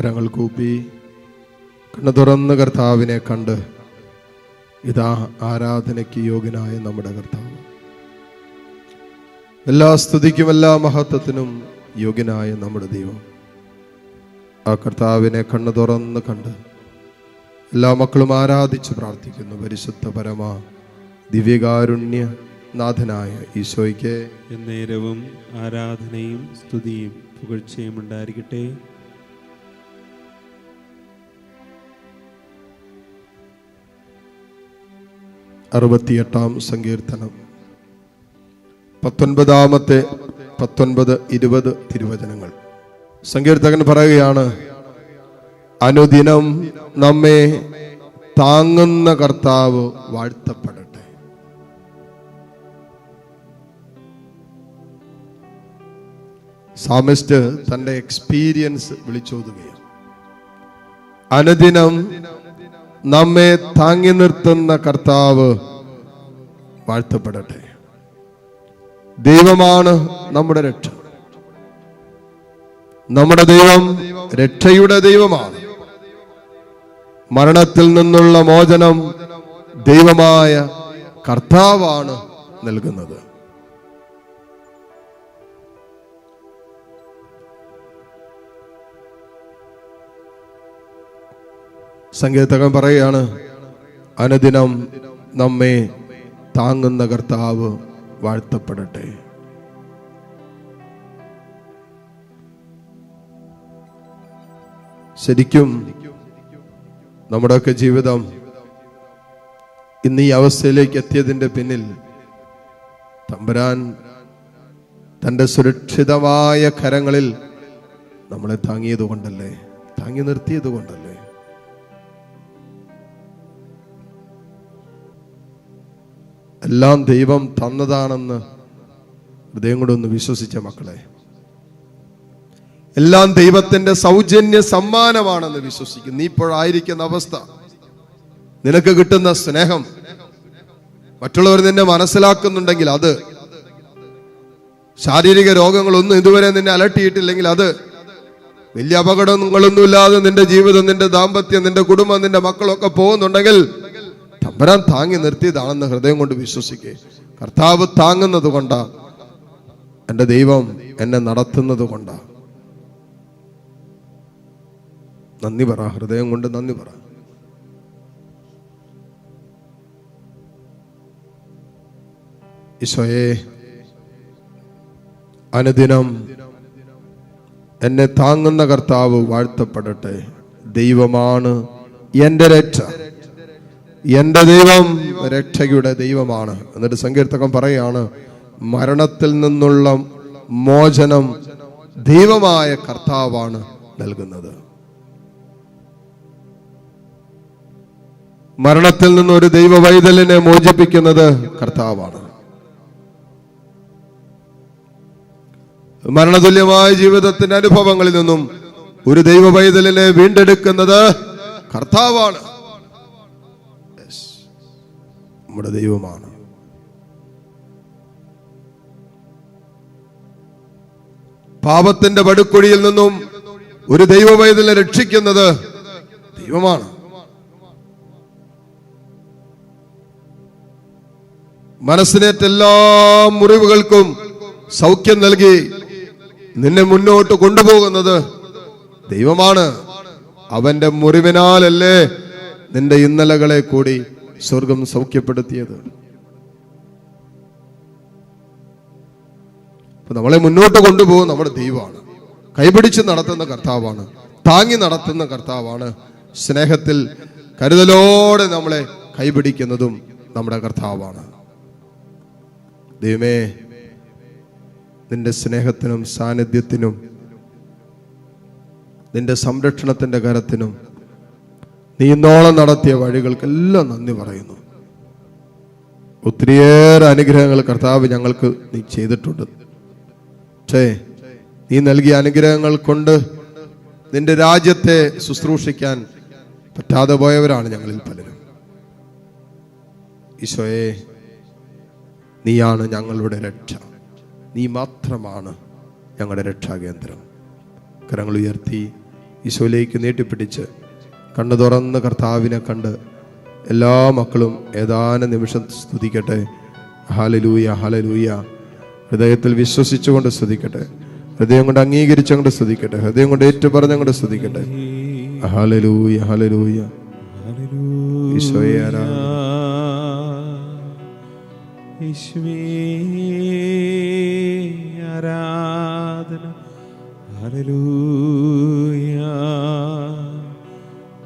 കരങ്ങൾ കൂപ്പി കണ്ണു തുറന്ന് കർത്താവിനെ കണ്ട് ഇതാ ആരാധനയ്ക്ക് യോഗ്യനായ നമ്മുടെ കർത്താവ്. എല്ലാ സ്തുതിക്കും എല്ലാ മഹത്വത്തിനും യോഗ്യനായ നമ്മുടെ ദൈവം. ആ കർത്താവിനെ കണ്ണു തുറന്ന് കണ്ട് എല്ലാ മക്കളും ആരാധിച്ച് പ്രാർത്ഥിക്കുന്നു. പരിശുദ്ധ പരമ ദിവ്യകാരുണ്യ നാഥനായ ഈശോയ്ക്ക് എന്നേരവും ആരാധനയും സ്തുതിയും പുകഴ്ചയും ഉണ്ടായിരിക്കട്ടെ. അറുപത്തിയെട്ടാം സങ്കീർത്തനം. പത്തൊൻപതാമത്തെ പത്തൊൻപത് ഇരുപത് തിരുവചനങ്ങൾ. സങ്കീർത്തകൻ പറയുകയാണ് അനുദിനം നമ്മെ താങ്ങുന്ന കർത്താവ് വാഴ്ത്തപ്പെടട്ടെ. സാമിസ്റ്റ് തന്റെ എക്സ്പീരിയൻസ് വിളിച്ചോതുകയാണ്. അനുദിനം നമ്മെ താങ്ങി നിർത്തുന്ന കർത്താവ് വാഴ്ത്തപ്പെടട്ടെ. ദൈവമാണ് നമ്മുടെ രക്ഷ. നമ്മുടെ ദൈവം രക്ഷയുടെ ദൈവമാണ്. മരണത്തിൽ നിന്നുള്ള മോചനം ദൈവമായ കർത്താവാണ് നൽകുന്നത്. സങ്കീർത്തകൻ പറയുകയാണ് അനുദിനം നമ്മെ താങ്ങുന്ന കർത്താവ് വാഴ്ത്തപ്പെടട്ടെ. ശരിക്കും നമ്മുടെയൊക്കെ ജീവിതം ഇന്ന് ഈ അവസ്ഥയിലേക്ക് എത്തിയതിന്റെ പിന്നിൽ തമ്പുരാൻ തന്റെ സുരക്ഷിതമായ കരങ്ങളിൽ നമ്മളെ താങ്ങിയത് കൊണ്ടല്ലേ? താങ്ങി നിർത്തിയത് കൊണ്ടല്ലേ? എല്ലാം ദൈവം തന്നതാണെന്ന് ഹൃദയം കൂടെ ഒന്ന് വിശ്വസിച്ച മക്കളെ. എല്ലാം ദൈവത്തിന്റെ സൗജന്യ സമ്മാനമാണെന്ന് വിശ്വസിക്കും. നീ ഇപ്പോഴായിരിക്കുന്ന അവസ്ഥ. നിനക്ക് കിട്ടുന്ന സ്നേഹം. മറ്റുള്ളവർ നിന്നെ മനസ്സിലാക്കുന്നുണ്ടെങ്കിൽ അത്. ശാരീരിക രോഗങ്ങളൊന്നും ഇതുവരെ നിന്നെ അലട്ടിയിട്ടില്ലെങ്കിൽ അത്. വലിയ അപകടങ്ങളൊന്നുമില്ലാതെ നിന്റെ ജീവിതം നിന്റെ ദാമ്പത്യം നിന്റെ കുടുംബം നിന്റെ മക്കളൊക്കെ പോകുന്നുണ്ടെങ്കിൽ തമ്പരാൻ താങ്ങി നിർത്തിയതാണെന്ന് ഹൃദയം കൊണ്ട് വിശ്വസിക്കേ. കർത്താവ് താങ്ങുന്നത് കൊണ്ടാ. എന്റെ ദൈവം എന്നെ നടത്തുന്നത് കൊണ്ടാ. നന്ദി പറ ഹൃദയം കൊണ്ട് നന്ദി പറ. ഈശോയെ അനുദിനം എന്നെ താങ്ങുന്ന കർത്താവ് വാഴ്ത്തപ്പെടട്ടെ. ദൈവമാണ് എന്റെ രക്ഷ. എന്റെ ദൈവം രക്ഷയുടെ ദൈവമാണ്. എന്നിട്ട് സങ്കീർത്തകം പറയാണ് മരണത്തിൽ നിന്നുള്ള മോചനം ദൈവമായ കർത്താവാണ് നൽകുന്നത്. മരണത്തിൽ നിന്ന് ഒരു ദൈവ വൈതലിനെ മോചിപ്പിക്കുന്നത് കർത്താവാണ്. മരണതുല്യമായ ജീവിതത്തിന്റെ അനുഭവങ്ങളിൽ നിന്നും ഒരു ദൈവ വൈതലിനെ വീണ്ടെടുക്കുന്നത് കർത്താവാണ്. നമ്മുടെ ദൈവമാണ്. പാപത്തിന്റെ പടുക്കുഴിയിൽ നിന്നും ഒരു ദൈവ പൈതലിനെ രക്ഷിക്കുന്നത് ദൈവമാണ്. മനസ്സിനേറ്റ എല്ലാ മുറിവുകൾക്കും സൗഖ്യം നൽകി നിന്നെ മുന്നോട്ട് കൊണ്ടുപോകുന്നത് ദൈവമാണ്. അവന്റെ മുറിവിനാലല്ലേ നിന്റെ ഇന്നലകളെ കൂടി സ്വർഗം സൗഖ്യപ്പെടുത്തിയത്. നമ്മളെ മുന്നോട്ട് കൊണ്ടുപോകും നമ്മുടെ ദൈവമാണ്. കൈപിടിച്ച് നടത്തുന്ന കർത്താവാണ്. താങ്ങി നടത്തുന്ന കർത്താവാണ്. സ്നേഹത്തിൽ കരുതലോടെ നമ്മളെ കൈപിടിക്കുന്നതും നമ്മുടെ കർത്താവാണ്. ദൈവമേ നിന്റെ സ്നേഹത്തിനും സാന്നിധ്യത്തിനും നിന്റെ സംരക്ഷണത്തിന്റെ കരത്തിനും നീ ഇന്നോളം നടത്തിയ വഴികൾക്കെല്ലാം നന്ദി പറയുന്നു. ഒത്തിരിയേറെ അനുഗ്രഹങ്ങൾ കർത്താവ് ഞങ്ങൾക്ക് നീ ചെയ്തിട്ടുണ്ട്. പക്ഷേ നീ നൽകിയ അനുഗ്രഹങ്ങൾ കൊണ്ട് നിന്റെ രാജ്യത്തെ ശുശ്രൂഷിക്കാൻ പറ്റാതെ പോയവരാണ് ഞങ്ങളിൽ പലരും. ഈശോയെ നീയാണ് ഞങ്ങളുടെ രക്ഷ. നീ മാത്രമാണ് ഞങ്ങളുടെ രക്ഷാകേന്ദ്രം. കരങ്ങൾ ഉയർത്തി ഈശോയിലേക്ക് നീട്ടിപ്പിടിച്ച് കണ്ണു തുറന്ന് കർത്താവിനെ കണ്ട് എല്ലാ മക്കളും ഏതാനും നിമിഷം സ്തുതിക്കട്ടെ. ഹാലലൂയ ഹാലലൂയ ഹൃദയത്തിൽ വിശ്വസിച്ചുകൊണ്ട് സ്തുതിക്കട്ടെ. ഹൃദയം കൊണ്ട് അംഗീകരിച്ചുകൊണ്ട് സ്തുതിക്കട്ടെ. ഹൃദയം കൊണ്ട് ഏറ്റുപറഞ്ഞുകൊണ്ട് സ്തുതിക്കട്ടെ. ഹാലലൂയ ഹാലലൂയ ഈശോയെ ആരാധന.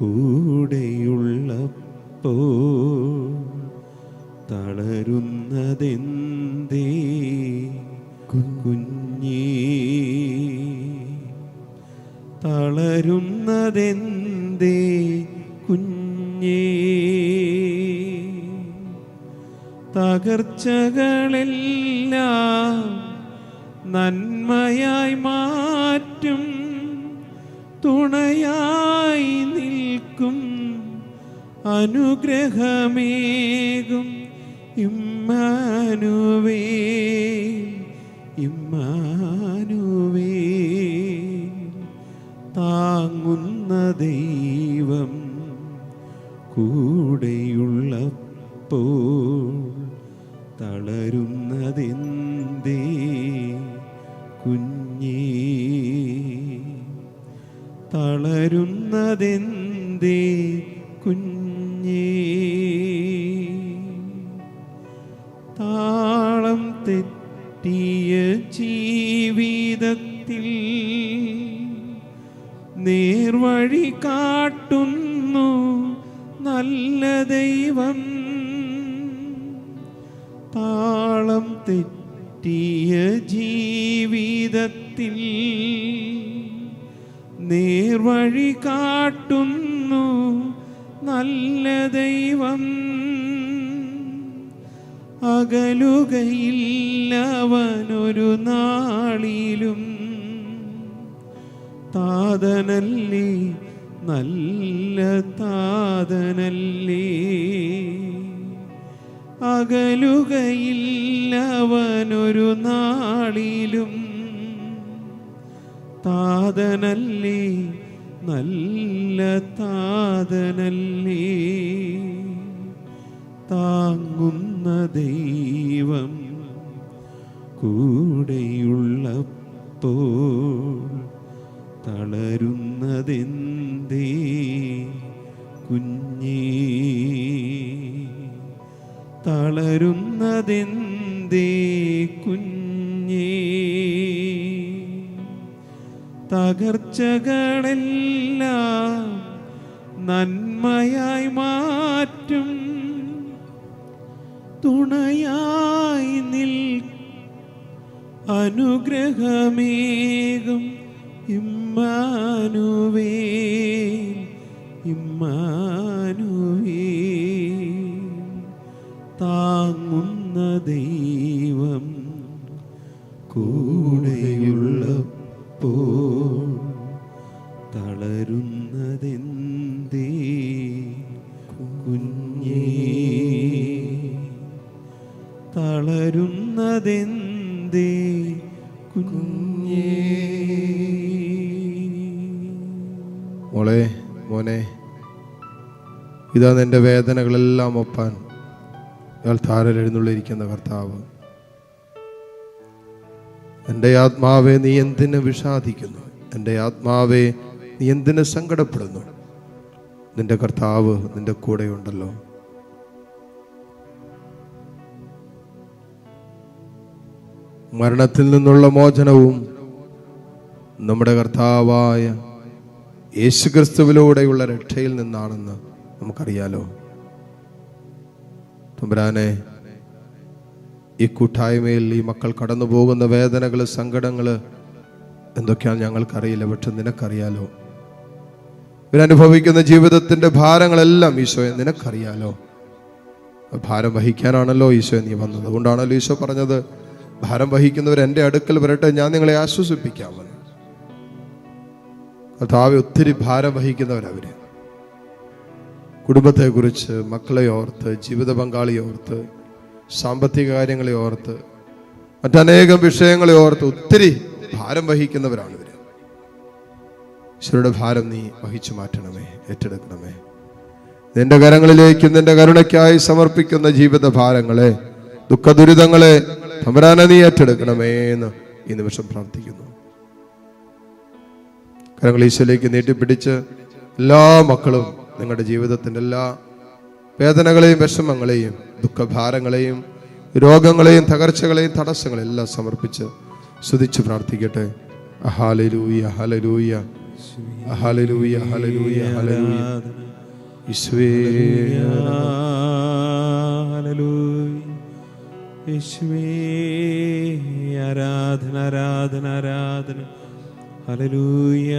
കൂടെയുള്ളപ്പോ തളരുന്നതെന്തേ? കുഞ്ഞേ തളരുന്നതെന്തേ കുഞ്ഞേ? തകർച്ചകളെല്ലാം നന്മയായി മാറ്റും തുണയായി നിൽക്കും അനുഗ്രഹമേകും. ഇമ്മാനുവേ ഇമ്മാനുവേ താങ്ങുന്ന ദൈവം കൂടെയുള്ളപ്പോൾ കാട്ടുന്നു നല്ല ദൈവം. താളം തെറ്റിയ ജീവിതത്തിൽ നേർവഴി കാട്ടുന്നു നല്ല ദൈവം. അകലുകയില്ലവനൊരു നാളിലും താതനല്ലേ നല്ല താതനല്ലേ? അകലുകയില്ലവനൊരു നാളിലും താതനല്ലേ? നല്ല താതനല്ലേ? താങ്ങുന്ന ദൈവം കൂടെയുള്ളപ്പോൾ തളരുന്നതെന്തേ തളരുന്നതെന്തേ കുഞ്ഞേ. തകർച്ചകളെല്ലാം നന്മയായി മാറ്റും. തുണയായി നിൽ. അനുഗ്രഹമേകും ഇമ്മാനുവേ. ഇമ്മാനുവേ. താങ്ങുന്ന ദൈവം കൂടെയുള്ളപ്പോൾ തളരുന്നതെന്തേ കുഞ്ഞേ? തളരുന്നതെന്തേ കുഞ്ഞേ? മോളെ മോനെ ഇതാ നിന്റെ വേദനകളെല്ലാം ഒപ്പാൻ. ഇയാൾ താരൽ എഴുന്നള്ളിരിക്കുന്ന കർത്താവ്. എന്റെ ആത്മാവെ നീ എന്തിന് വിഷാദിക്കുന്നു? എന്റെ ആത്മാവെ നീ എന്തിന് സങ്കടപ്പെടുന്നു? നിന്റെ കർത്താവ് നിന്റെ കൂടെയുണ്ടല്ലോ. മരണത്തിൽ നിന്നുള്ള മോചനവും നമ്മുടെ കർത്താവായ യേശുക്രിസ്തുവിലൂടെയുള്ള രക്ഷയിൽ നിന്നാണെന്ന് നമുക്കറിയാലോ. തമ്പുരാനെ ഈ കൂട്ടായ്മയിൽ ഈ മക്കൾ കടന്നു പോകുന്ന വേദനകൾ സങ്കടങ്ങൾ എന്തൊക്കെയാണ് ഞങ്ങൾക്കറിയില്ല. പക്ഷെ നിനക്കറിയാലോ? ഇവരനുഭവിക്കുന്ന ജീവിതത്തിന്റെ ഭാരങ്ങളെല്ലാം ഈശോയെ നിനക്കറിയാലോ? ഭാരം വഹിക്കാനാണല്ലോ ഈശോ നീ വന്നത്. അതുകൊണ്ടാണല്ലോ ഈശോ പറഞ്ഞത് ഭാരം വഹിക്കുന്നവർ എന്റെ അടുക്കൽ വരട്ടെ ഞാൻ നിങ്ങളെ ആശ്വസിപ്പിക്കാമെന്ന് കർത്താവ് ഒത്തിരി ഭാരം വഹിക്കുന്നവരവര്. കുടുംബത്തെക്കുറിച്ച് മക്കളെ ഓർത്ത് ജീവിത പങ്കാളിയെ ഓർത്ത് സാമ്പത്തിക കാര്യങ്ങളെ ഓർത്ത് മറ്റനേകം വിഷയങ്ങളെ ഓർത്ത് ഒത്തിരി ഭാരം വഹിക്കുന്നവരാണ് ഇവർ ഈശ്വരുടെ ഭാരം നീ വഹിച്ചു മാറ്റണമേ ഏറ്റെടുക്കണമേ. നിന്റെ കരങ്ങളിലേക്ക് നിന്റെ കരുണയ്ക്കായി സമർപ്പിക്കുന്ന ജീവിത ഭാരങ്ങളെ ദുഃഖ ദുരിതങ്ങളെ തമരാന നീ ഏറ്റെടുക്കണമേ എന്ന് ഈ നിമിഷം പ്രാർത്ഥിക്കുന്നു. കരങ്ങൾ ഈശോയിലേക്ക് നീട്ടിപ്പിടിച്ച് എല്ലാ മക്കളും നിങ്ങളുടെ ജീവിതത്തിന്റെ എല്ലാ വേദനകളെയും വിഷമങ്ങളെയും ദുഃഖഭാരങ്ങളെയും രോഗങ്ങളെയും തകർച്ചകളെയും തടസ്സങ്ങളെയും എല്ലാം സമർപ്പിച്ച് സ്തുതിച്ച് പ്രാർത്ഥിക്കട്ടെ. അഹാലലൂയ ഹലലൂയ അഹാലലൂയ ഹലലൂയ ഹലലൂയ. യേശുവേ ആരാധന ആരാധന ആരാധന. ഹല്ലേലൂയ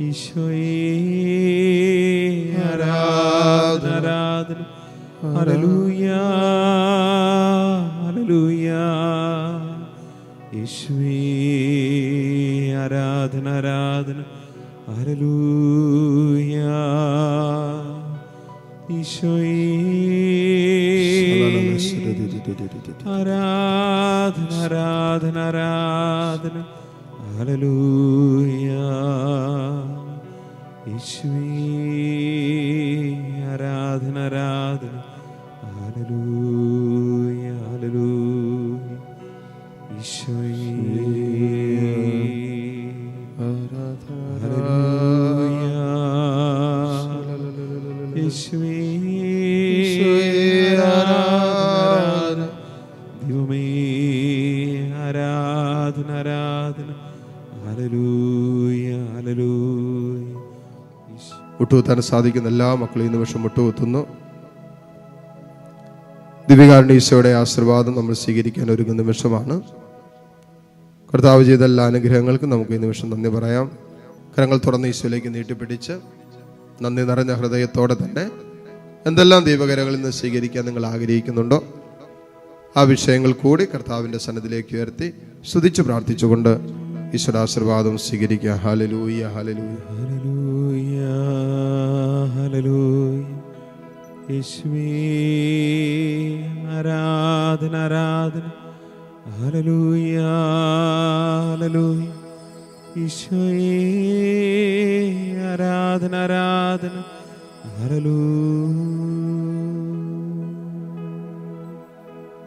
ഈശോയേ ആരാധന. Hallelujah hallelujah. യേശുവേ ആരാധന ആരാധന. ഹല്ലേലൂയ. ഈശോയേ. ആരാധന ആരാധന ആരാധന. മുട്ടുകുത്താൻ സാധിക്കുന്ന എല്ലാ മക്കളെയും നിമിഷം മുട്ടുകുത്തുന്നു ദിവ്യകാരുണ്യ ഈശോയുടെ ആശീർവാദം നമ്മൾ സ്വീകരിക്കാൻ ഒരുങ്ങുന്ന നിമിഷമാണ്. കർത്താവ് ചെയ്ത എല്ലാ അനുഗ്രഹങ്ങൾക്കും നമുക്ക് ഈ നിമിഷം നന്ദി പറയാം. കരങ്ങൾ തുറന്ന് ഈശോയിലേക്ക് നീട്ടിപ്പിടിച്ച് നന്ദി നിറഞ്ഞ ഹൃദയത്തോടെ തന്നെ എന്തെല്ലാം ദീപകരങ്ങളിൽ നിന്ന് സ്വീകരിക്കാൻ നിങ്ങൾ ആഗ്രഹിക്കുന്നുണ്ടോ ആ വിഷയങ്ങൾ കൂടി കർത്താവിന്റെ സന്നദ്ധിലേക്ക് ഉയർത്തി സ്തുതിച്ച് പ്രാർത്ഥിച്ചുകൊണ്ട് ഈശ്വരാശീർവാദം സ്വീകരിക്കുക. Hallelujah hallelujah hallelujah. ഹല്ലേലൂയ. യേശുവേ ആരാധന ആരാധന. Hallelujah hallelujah. ഈശോയേ ആരാധന ആരാധന. ഹല്ലേലൂയ.